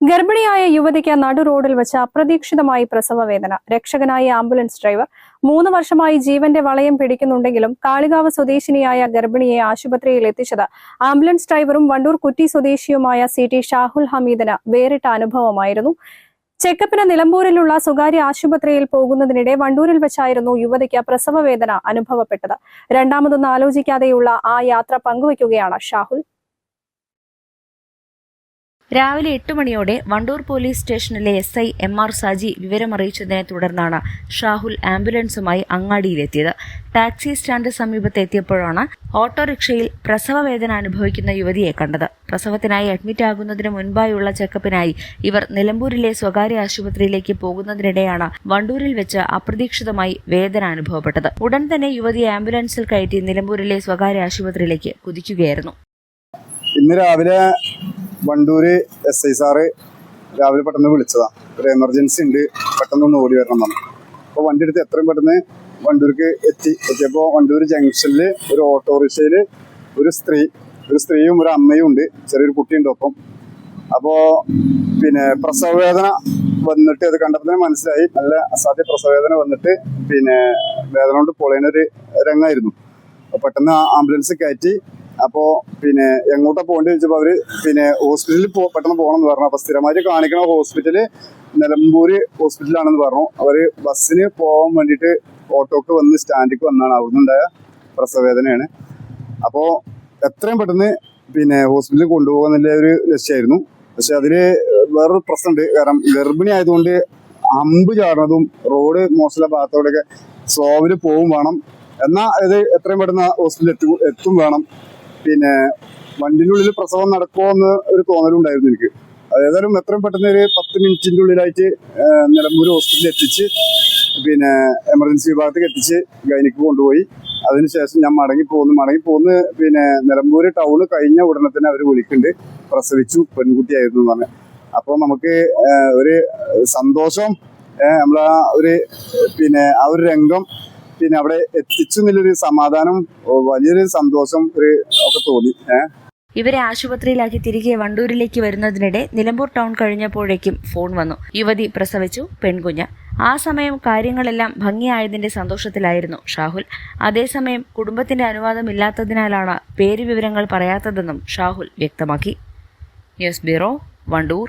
ഗർഭിണിയായ യുവതിക്ക് നടു റോഡിൽ വെച്ച് അപ്രതീക്ഷിതമായി പ്രസവവേദന. രക്ഷകനായ ആംബുലൻസ് ഡ്രൈവർ മൂന്ന് വർഷമായി ജീവന്റെ വളയം പിടിക്കുന്നുണ്ടെങ്കിലും കാളികാവ് സ്വദേശിനിയായ ഗർഭിണിയെ ആശുപത്രിയിൽ എത്തിച്ചത് ആംബുലൻസ് ഡ്രൈവറും വണ്ടൂർ കുറ്റി സ്വദേശിയുമായ സി ടി ഷാഹുൽ ഹമീദിന് വേറിട്ട അനുഭവമായിരുന്നു. ചെക്കപ്പിന് നിലമ്പൂരിലുള്ള സ്വകാര്യ ആശുപത്രിയിൽ പോകുന്നതിനിടെ വണ്ടൂരിൽ വെച്ചായിരുന്നു യുവതിക്ക് പ്രസവവേദന അനുഭവപ്പെട്ടത്. രണ്ടാമതൊന്നും ആലോചിക്കാതെയുള്ള ആ യാത്ര പങ്കുവയ്ക്കുകയാണ് ഷാഹുൽ. രാവിലെ എട്ട് മണിയോടെ വണ്ടൂർ പോലീസ് സ്റ്റേഷനിലെ S I M R Saji വിവരമറിയിച്ചതിനെ തുടർന്നാണ് ഷാഹുൽ ആംബുലൻസുമായി അങ്ങാടിയിലെത്തിയത്. ടാക്സി സ്റ്റാൻഡ് സമീപത്ത് എത്തിയപ്പോഴാണ് ഓട്ടോറിക്ഷയിൽ പ്രസവ വേദന അനുഭവിക്കുന്ന യുവതിയെ കണ്ടത്. പ്രസവത്തിനായി അഡ്മിറ്റ് ആകുന്നതിന് മുൻപായുള്ള ചെക്കപ്പിനായി ഇവർ നിലമ്പൂരിലെ സ്വകാര്യ ആശുപത്രിയിലേക്ക് പോകുന്നതിനിടെയാണ് വണ്ടൂരിൽ വെച്ച് അപ്രതീക്ഷിതമായി വേദന അനുഭവപ്പെട്ടത്. ഉടൻ തന്നെ യുവതി ആംബുലൻസിൽ കയറ്റി നിലമ്പൂരിലെ സ്വകാര്യ ആശുപത്രിയിലേക്ക് കുതിക്കുകയായിരുന്നു. ഇന്ന് രാവിലെ വണ്ടൂര് എസ് ഐ സാറ് രാവിലെ പെട്ടെന്ന് വിളിച്ചതാ. ഒരു എമർജൻസി ഉണ്ട്. പെട്ടെന്ന് ഒന്ന് ഓടി വരണം എന്നാണ്. അപ്പോൾ വണ്ടി എടുത്ത് എത്രയും പെട്ടെന്ന് വണ്ടൂർക്ക് എത്തി. എത്തിയപ്പോൾ വണ്ടൂർ ജംഗ്ഷനിൽ ഒരു ഓട്ടോറിക്ഷയിൽ ഒരു സ്ത്രീ ഒരു സ്ത്രീയും ഒരു അമ്മയും ഉണ്ട്. ചെറിയൊരു കുട്ടിയുണ്ട് ഒപ്പം. അപ്പോൾ പിന്നെ പ്രസവവേദന വന്നിട്ട് അത് കണ്ടപ്പോൾ തന്നെ മനസ്സിലായി. നല്ല അസാധ്യ പ്രസവവേദന വന്നിട്ട് പിന്നെ വേദന കൊണ്ട് പൊളയുന്ന ഒരു രംഗമായിരുന്നു പെട്ടെന്ന് ആംബുലൻസ് കയറ്റി അപ്പോൾ പിന്നെ എങ്ങോട്ടാ പോകേണ്ടത് ചോദിച്ചപ്പോൾ അവർ പിന്നെ ഹോസ്പിറ്റലിൽ പെട്ടെന്ന് പോകണം എന്ന് പറഞ്ഞു. അപ്പോൾ സ്ഥിരമായിട്ട് കാണിക്കണ ഹോസ്പിറ്റൽ നിലമ്പൂര് ഹോസ്പിറ്റലാണെന്ന് പറഞ്ഞു. അവർ ബസ്സിന് പോകാൻ വേണ്ടിട്ട് ഓട്ടോക്ക് വന്ന് സ്റ്റാൻഡിലേക്ക് വന്നാണ്. അവിടെ ഉണ്ടായ പ്രസവവേദനയാണ്. അപ്പോൾ എത്രയും പെട്ടെന്ന് പിന്നെ ഹോസ്പിറ്റലിൽ കൊണ്ടുപോകാന്നുള്ള ഒരു ലക്ഷ്യമായിരുന്നു. പക്ഷെ അതിൽ വേറൊരു പ്രശ്നമുണ്ട്. കാരണം ഗർഭിണി ആയതുകൊണ്ട് അമ്പ് ചാടുന്നതും റോഡ് മോശമുള്ള ഭാഗത്തോടെയൊക്കെ സ്ലോവിൽ പോവും വേണം. എന്നാൽ ഇത് എത്രയും പെട്ടെന്ന് ഹോസ്പിറ്റലിൽ എത്തും എത്തും വേണം. പിന്നെ വണ്ടിന്റെ ഉള്ളിൽ പ്രസവം നടക്കുമോ എന്ന് ഒരു തോന്നലുണ്ടായിരുന്നു എനിക്ക്. ഏതായാലും എത്രയും പെട്ടെന്ന് ഒരു പത്ത് മിനിറ്റിന്റെ ഉള്ളിലായിട്ട് നിലമ്പൂര് ഹോസ്പിറ്റലിൽ എത്തിച്ച് പിന്നെ എമർജൻസി വിഭാഗത്തേക്ക് എത്തിച്ച് ഗൈനിക്ക് കൊണ്ടുപോയി. അതിനുശേഷം ഞാൻ മടങ്ങി പോന്നു മടങ്ങി പോന്ന് പിന്നെ നിലമ്പൂർ ടൗണ് കഴിഞ്ഞ ഉടനെ തന്നെ അവർ വിളിക്കുന്നുണ്ട്. പ്രസവിച്ചു പെൺകുട്ടിയായിരുന്നു എന്ന് പറഞ്ഞു. അപ്പോൾ നമുക്ക് ഒരു സന്തോഷം നമ്മളാ ഒരു പിന്നെ ആ ഒരു രംഗം പിന്നെ അവിടെ എത്തിച്ചു എന്നുള്ളൊരു സമാധാനം വലിയൊരു സന്തോഷം ഒരു ഒക്കെ തോന്നി. ഏഹ് ഇവരെ ആശുപത്രിയിലാക്കി തിരികെ വണ്ടൂരിലേക്ക് വരുന്നതിനിടെ നിലമ്പൂർ ടൗൺ കഴിഞ്ഞപ്പോഴേക്കും ഫോൺ വന്നു. യുവതി പ്രസവിച്ചു പെൺകുഞ്ഞ്. ആ സമയം കാര്യങ്ങളെല്ലാം ഭംഗിയായതിന്റെ സന്തോഷത്തിലായിരുന്നു ഷാഹുൽ. അതേസമയം കുടുംബത്തിന്റെ അനുവാദമില്ലാത്തതിനാലാണ് പേര് വിവരങ്ങൾ പറയാത്തതെന്നും ഷാഹുൽ വ്യക്തമാക്കി. News bureau Wandoor.